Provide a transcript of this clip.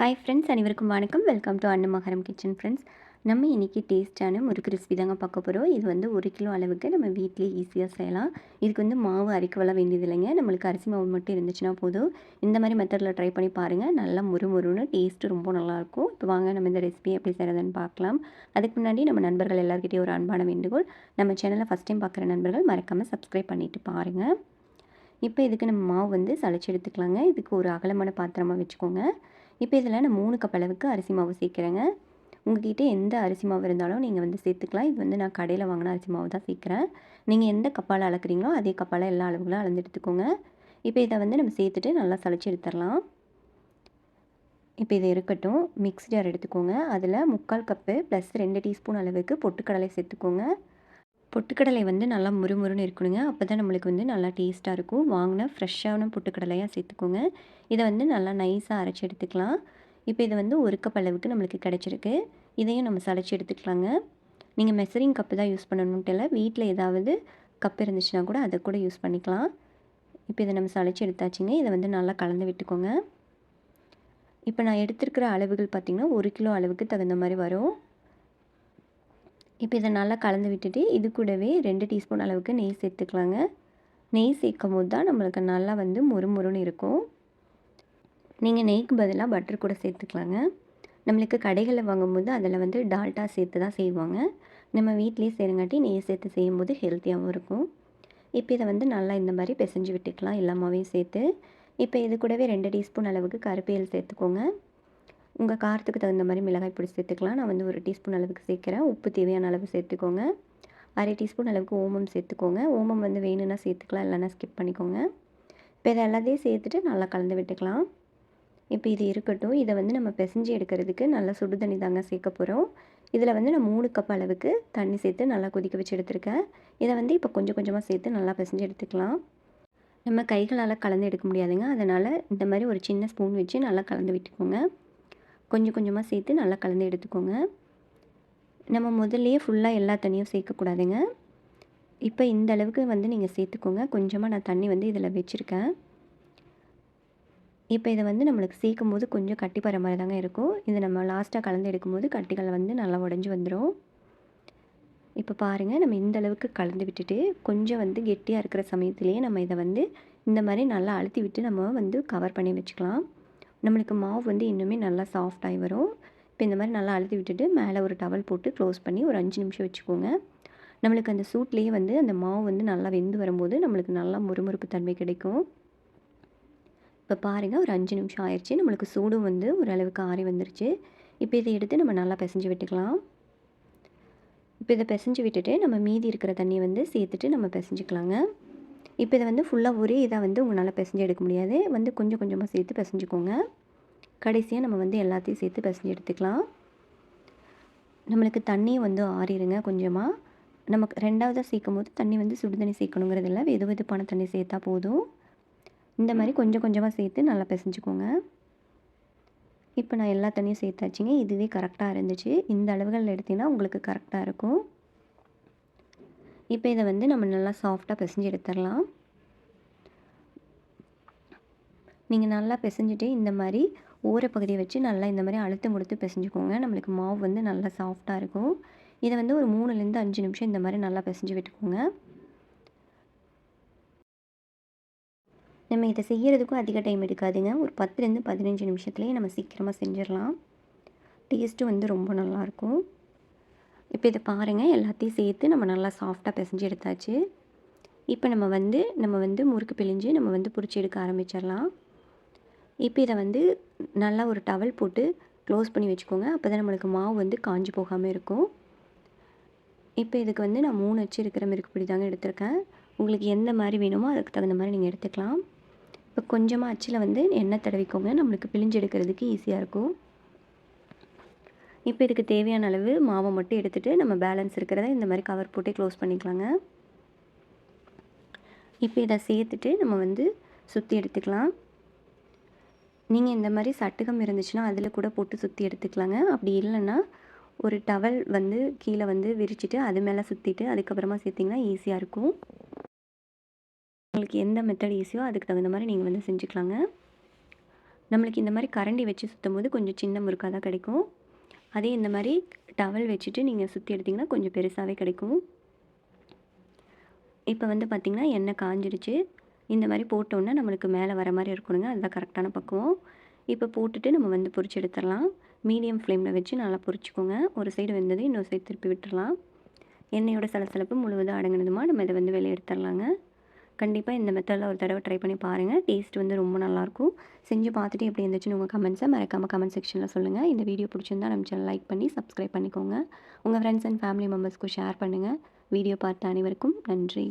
Hi friends அனைவருக்கும் வணக்கம். Welcome to Annamakaram kitchen friends நம்ம இன்றைக்கி டேஸ்ட்டான முறுக்கு ரெசிபி தாங்க பார்க்க போகிறோம் இது வந்து ஒரு கிலோ அளவுக்கு நம்ம வீட்டிலேயே ஈஸியாக செய்யலாம். இதுக்கு வந்து மாவு அரைக்கவெல்லாம் வேண்டியது இல்லைங்க. நம்மளுக்கு அரிசி மாவு மட்டும் இருந்துச்சுன்னா போதும். இந்த மாதிரி மெத்தடில் ட்ரை பண்ணி பாருங்கள் நல்லா முறு முறுன்னு டேஸ்ட்டு ரொம்ப நல்லாயிருக்கும் இப்போ வாங்க நம்ம இந்த ரெசிபி எப்படி செய்கிறதுன்னு பார்க்கலாம். அதுக்கு முன்னாடி நம்ம நண்பர்கள் எல்லாருக்கிட்டேயும் ஒரு அன்பான வேண்டுகோள். நம்ம சேனலை ஃபஸ்ட் டைம் பார்க்குற நண்பர்கள் மறக்காமல் சப்ஸ்கிரைப் பண்ணிவிட்டு பாருங்கள் இப்போ இதுக்கு நம்ம மாவு வந்து சளைச்சி எடுத்துக்கலாங்க. இதுக்கு ஒரு அகலமான பாத்திரமாக வச்சுக்கோங்க. இப்போ இதில் நான் மூணு கப் அளவுக்கு அரிசி மாவு சேர்க்குறேங்க. உங்கள்கிட்ட எந்த அரிசி மாவு இருந்தாலும் நீங்கள் வந்து சேர்த்துக்கலாம். இது வந்து நான் கடையில் வாங்கின அரிசி மாவு தான் சேர்க்குறேன். நீங்கள் எந்த கப்பால் அளக்குறீங்களோ அதே கப்பால் எல்லா அளவுகளும் அளந்து எடுத்துக்கோங்க. இப்போ இதை வந்து நம்ம சேர்த்துட்டு நல்லா சளிச்சு எடுத்துடலாம். இப்போ இது இருக்கட்டும். மிக்ஸ் ஜார் எடுத்துக்கோங்க. அதில் முக்கால் கப்பு ப்ளஸ் ரெண்டு டீஸ்பூன் அளவுக்கு பொட்டுக்கடலை சேர்த்துக்கோங்க. பொட்டுக்கடலை வந்து நல்லா முறுமுறுன்னு இருக்கணுங்க. அப்போ தான் நம்மளுக்கு வந்து நல்லா டேஸ்ட்டாக இருக்கும். வாங்கின ஃப்ரெஷ்ஷான பொட்டுக்கடலையாக சேர்த்துக்கோங்க. இதை வந்து நல்லா நைஸாக அரைச்சி எடுத்துக்கலாம். இப்போ இது வந்து ஒரு கப் அளவுக்கு நம்மளுக்கு கிடச்சிருக்கு. இதையும் நம்ம சளைச்சி எடுத்துக்கலாங்க. நீங்கள் மெசரிங் கப்பு தான் யூஸ் பண்ணணுன்ட்டு இல்லை வீட்டில் ஏதாவது கப் இருந்துச்சுன்னா கூட அதை கூட யூஸ் பண்ணிக்கலாம். இப்போ இதை நம்ம சளைச்சி எடுத்தாச்சுங்க. இதை வந்து நல்லா கலந்து விட்டுக்கோங்க. இப்போ நான் எடுத்துருக்கிற அளவுகள் பார்த்திங்கன்னா ஒரு கிலோ அளவுக்கு தகுந்த மாதிரி வரும். இப்போ இதை நல்லா கலந்து விட்டுட்டு இது கூடவே ரெண்டு டீஸ்பூன் அளவுக்கு நெய் சேர்த்துக்கலாங்க. நெய் சேர்க்கும் போது தான் நம்மளுக்கு நல்லா வந்து முறுமுறுன்னு இருக்கும். நீங்கள் நெய்க்கு பதிலாக பட்டர் கூட சேர்த்துக்கலாங்க. நம்மளுக்கு கடைகளில் வாங்கும்போது அதில் வந்து டால்டா சேர்த்து தான் செய்வாங்க. நம்ம வீட்லேயே செய்கிறங்காட்டி நெய் சேர்த்து செய்யும்போது ஹெல்த்தியாகவும் இருக்கும். இப்போ இதை வந்து நல்லா இந்த மாதிரி பிசைஞ்சு விட்டுக்கலாம் எல்லாமாவையும் சேர்த்து. இப்போ இது கூடவே ரெண்டு டீஸ்பூன் அளவுக்கு கருப்பேல் சேர்த்துக்கோங்க. உங்கள் காரத்துக்கு தகுந்த மாதிரி மிளகாய் பொடி சேர்த்துக்கலாம். நான் வந்து ஒரு டீஸ்பூன் அளவுக்கு சேர்க்குறேன். உப்பு தேவையான அளவு சேர்த்துக்கோங்க. அரை டீஸ்பூன் அளவுக்கு ஓமம் சேர்த்துக்கோங்க. ஓமம் வந்து வேணும்னா சேர்த்துக்கலாம் இல்லைன்னா ஸ்கிப் பண்ணிக்கோங்க. இப்போ இதை எல்லாத்தையும் சேர்த்துட்டு நல்லா கலந்து விட்டுக்கலாம். இப்போ இது இருக்கட்டும். இதை வந்து நம்ம பிசைஞ்சு எடுக்கிறதுக்கு நல்லா சுடு தண்ணி தாங்க சேர்க்க போகிறோம் இதில் வந்து நான் மூணு கப் அளவுக்கு தண்ணி சேர்த்து நல்லா கொதிக்க வச்சு எடுத்துருக்கேன். இதை வந்து இப்போ கொஞ்சம் கொஞ்சமாக சேர்த்து நல்லா பிசைஞ்சு எடுத்துக்கலாம். நம்ம கைகளால் கலந்து எடுக்க முடியாதுங்க. அதனால் இந்த மாதிரி ஒரு சின்ன ஸ்பூன் வச்சு நல்லா கலந்து விட்டுக்கோங்க. கொஞ்சம் கொஞ்சமாக சேர்த்து நல்லா கலந்து எடுத்துக்கோங்க. நம்ம முதல்லையே ஃபுல்லாக எல்லா தண்ணியும் சேர்க்கக்கூடாதுங்க. இப்போ இந்த அளவுக்கு வந்து நீங்கள் சேர்த்துக்கோங்க. கொஞ்சமாக நான் தண்ணி வந்து இதில் வச்சுருக்கேன். இப்போ இதை வந்து நம்மளுக்கு சேர்க்கும் போது கொஞ்சம் கட்டி பர மாதிரி தாங்க இருக்கும். இதை நம்ம லாஸ்ட்டாக கலந்து எடுக்கும்போது கட்டிகள் வந்து நல்லா உடஞ்சி வந்துடும் இப்போ பாருங்கள் நம்ம இந்த அளவுக்கு கலந்து விட்டுட்டு கொஞ்சம் வந்து கெட்டியாக இருக்கிற சமயத்துலேயே நம்ம இதை வந்து இந்த மாதிரி நல்லா அழுத்தி விட்டு நம்ம வந்து கவர் பண்ணி வச்சுக்கலாம். நம்மளுக்கு மாவு வந்து இன்னுமே நல்லா சாஃப்டாகி வரும். இப்போ இந்த மாதிரி நல்லா அழுத்தி விட்டுட்டு மேலே ஒரு டவல் போட்டு க்ளோஸ் பண்ணி ஒரு அஞ்சு நிமிஷம் வச்சுக்கோங்க. நம்மளுக்கு அந்த சூட்லேயே வந்து அந்த மாவு வந்து நல்லா வெந்து வரும்போது நம்மளுக்கு நல்லா முறுமுறுப்பு தன்மை கிடைக்கும். இப்போ பாருங்கள் ஒரு அஞ்சு நிமிஷம் ஆயிடுச்சு நம்மளுக்கு சூடும் வந்து ஓரளவுக்கு ஆறி வந்துருச்சு. இப்போ இதை எடுத்து நம்ம நல்லா பிசைஞ்சு விட்டுக்கலாம். இப்போ இதை பிசைஞ்சு விட்டுட்டு நம்ம மீதி இருக்கிற தண்ணியை வந்து சேர்த்துட்டு நம்ம பிசைஞ்சிக்கலாங்க. இப்போ இதை வந்து ஃபுல்லாக ஒரே இதாக வந்து உங்களால் பிசைஞ்சு எடுக்க முடியாது. வந்து கொஞ்சம் கொஞ்சமாக சேர்த்து பிசைஞ்சுக்கோங்க. கடைசியாக நம்ம வந்து எல்லாத்தையும் சேர்த்து பிசைஞ்சு எடுத்துக்கலாம். நம்மளுக்கு தண்ணியும் வந்து ஆறிடுங்க கொஞ்சமாக நமக்கு ரெண்டாவதாக சேர்க்கும் போது தண்ணி வந்து சுடு தண்ணி சேர்க்கணுங்கிறது இல்லை. வெது வெதுப்பான தண்ணி சேர்த்தா போதும். இந்த மாதிரி கொஞ்சம் கொஞ்சமாக சேர்த்து நல்லா பிசைஞ்சுக்கோங்க. இப்போ நான் எல்லா தண்ணியும் சேர்த்தாச்சுங்க. இதுவே கரெக்டாக இருந்துச்சு. இந்த அளவுகள் எடுத்திங்கன்னா உங்களுக்கு கரெக்டாக இருக்கும். இப்போ இதை வந்து நம்ம நல்லா சாஃப்டாக பிசைஞ்சு எடுத்துடலாம். நீங்கள் நல்லா பிசைஞ்சிட்டு இந்த மாதிரி ஓரப்பகுதியை வச்சு நல்லா இந்த மாதிரி அழுத்தம் கொடுத்து பிசைஞ்சுக்கோங்க. நம்மளுக்கு மாவு வந்து நல்லா சாஃப்டாக இருக்கும். இதை வந்து ஒரு மூணுலேருந்து அஞ்சு நிமிஷம் இந்த மாதிரி நல்லா பிசைஞ்சு விட்டுக்கோங்க. நம்ம இதை செய்கிறதுக்கும் அதிக டைம் எடுக்காதுங்க. ஒரு பத்துலேருந்து பதினஞ்சு நிமிஷத்துலேயே நம்ம சீக்கிரமாக செஞ்சிடலாம். டேஸ்ட்டும் வந்து ரொம்ப நல்லாயிருக்கும் இப்போ இதை பாருங்கள் எல்லாத்தையும் சேர்த்து நம்ம நல்லா சாஃப்டாக பிசைஞ்சு எடுத்தாச்சு. இப்போ நம்ம வந்து நம்ம வந்து முறுக்கு பிழிஞ்சு நம்ம வந்து பிடிச்சி எடுக்க ஆரம்பிச்சிடலாம். இப்போ இதை வந்து நல்லா ஒரு டவல் போட்டு க்ளோஸ் பண்ணி வச்சுக்கோங்க. அப்போ தான் நம்மளுக்கு மாவு வந்து காஞ்சி போகாமல் இருக்கும். இப்போ இதுக்கு வந்து நான் மூணு அச்சு இருக்கிற மிருக்கு பிடி தாங்க எடுத்திருக்கேன். உங்களுக்கு எந்த மாதிரி வேணுமோ அதுக்கு தகுந்த மாதிரி நீங்கள் எடுத்துக்கலாம். இப்போ கொஞ்சமாக அச்சில் வந்து எண்ணெய் தடவிக்கோங்க. நம்மளுக்கு பிழிஞ்சு எடுக்கிறதுக்கு ஈஸியாக இருக்கும். இப்போ இதுக்கு தேவையான அளவு மாவை மட்டும் எடுத்துகிட்டு நம்ம பேலன்ஸ் இருக்கிறத இந்த மாதிரி கவர் போட்டு க்ளோஸ் பண்ணிக்கலாங்க. இப்போ இதை சேர்த்துட்டு நம்ம வந்து சுற்றி எடுத்துக்கலாம். நீங்கள் இந்த மாதிரி சட்டுகம் இருந்துச்சுன்னா அதில் கூட போட்டு சுற்றி எடுத்துக்கலாங்க. அப்படி இல்லைன்னா ஒரு டவல் வந்து கீழே வந்து விரிச்சிட்டு அது மேலே சுற்றிட்டு அதுக்கப்புறமா சேர்த்திங்கன்னா ஈஸியாக இருக்கும். உங்களுக்கு எந்த மெத்தட் ஈஸியோ அதுக்கு தகுந்த மாதிரி நீங்கள் வந்து செஞ்சுக்கலாங்க. நம்மளுக்கு இந்த மாதிரி கரண்டி வச்சு சுற்றும் போது கொஞ்சம் சின்ன முறுக்காக தான் கிடைக்கும். அதே இந்த மாதிரி டவல் வச்சுட்டு நீங்கள் சுற்றி எடுத்திங்கன்னா கொஞ்சம் பெருசாகவே கிடைக்கும். இப்போ வந்து பார்த்திங்கன்னா எண்ணெய் காஞ்சிடுச்சு. இந்த மாதிரி போட்டோன்னே நம்மளுக்கு மேலே வர மாதிரி இருக்கணுங்க. அதுதான் கரெக்டான பக்குவம். இப்போ போட்டுட்டு நம்ம வந்து பொறிச்சு எடுத்துடலாம். மீடியம் ஃப்ளேமில் வச்சு நல்லா பொறிச்சிக்கோங்க ஒரு சைடு வெந்தது இன்னொரு சைடு திருப்பி விட்டுடலாம். எண்ணெயோட சலசலப்பு முழுவதும் அடங்கினதுமா நம்ம இதை வந்து வெளியே எடுத்துடலாங்க. கண்டிப்பாக இந்த மெத்தடில் ஒரு தடவை ட்ரை பண்ணி பாருங்கள் டேஸ்ட் வந்து ரொம்ப நல்லாயிருக்கும் செஞ்சு பார்த்துட்டு எப்படி இருந்துச்சுன்னு உங்கள் கமெண்ட்ஸை மறக்காமல் கமெண்ட் செக்ஷனில் சொல்லுங்கள் இந்த வீடியோ பிடிச்சிருந்தா நம்ம சேனல் லைக் பண்ணி சப்ஸ்கிரைப் பண்ணிக்கோங்க. உங்கள் ஃப்ரெண்ட்ஸ் அண்ட் ஃபேமிலி மெம்பர்ஸ்க்கும் ஷேர் பண்ணுங்கள் வீடியோ பார்த்த அனைவருக்கும் நன்றி.